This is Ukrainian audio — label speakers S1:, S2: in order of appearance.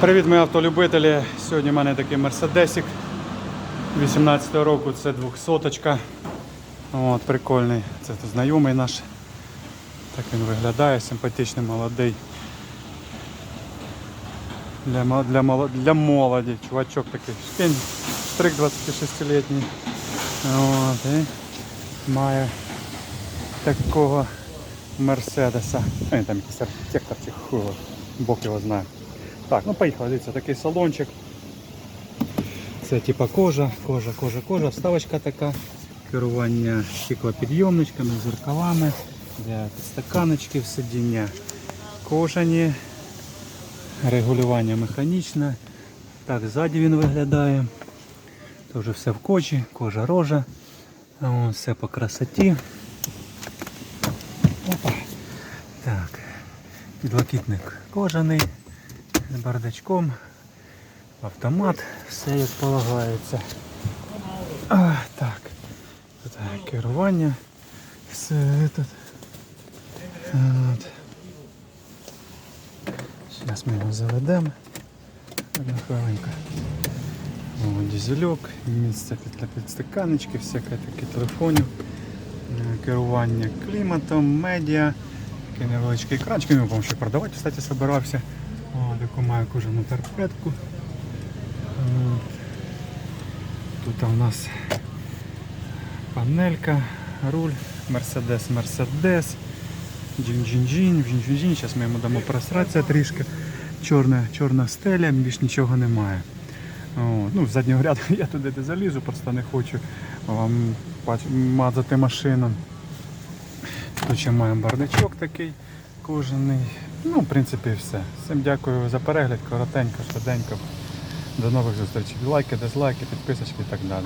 S1: Привіт, мої автолюбителі. Сьогодні в мене такий мерседесик 18 року, це 200 От, прикольний. Це знайомий наш. Так він виглядає, симпатичний, молодий. Для, для, для молоді, чувачок такий. Шкінь, стрик 26-літній. От, і має такого Мерседеса. Там якийсь архітектор чи хуй, Бог його знає. Так, ну поїхали, дивіться, такий салончик. Це типа кожа, кожа, кожа, кожа, вставочка така, керування стеклопідйомничками, зеркалами, для підстаканочків сидіння кожані, регулювання механічне. Так, ззаді він виглядає. Теж все в кожі, кожа рожа. О, все по красоті. Опа. Так. Підлокітник кожаний бардачком, автомат, все як полагається. А, так. Тут керування. Все тут. От. Зараз ми його заведемо. Одна хвилинка. О, дізельок, місце для підстаканочки, всяке таке телефонів. Е, Керування кліматом, медіа. Екранчик, він вам ще продавати, кстати, собирався. О, таку маю кожану перпетку. От. Тут у нас панелька, руль, Мерседес, Мерседес, джин-джин-джин, джин-джин-джин. Зараз ми йому дамо просратися трішки. Чорна, чорна стеля, більш нічого немає. О, ну, заднього ряду я туди не залізу, просто не хочу вам мазати машину. Тут ще маємо бардачок такий кожаний. Ну, в принципі, все. Всім дякую за перегляд, коротенько, швиденько. До нових зустрічей. Лайки, дизлайки, підписочки і так далі.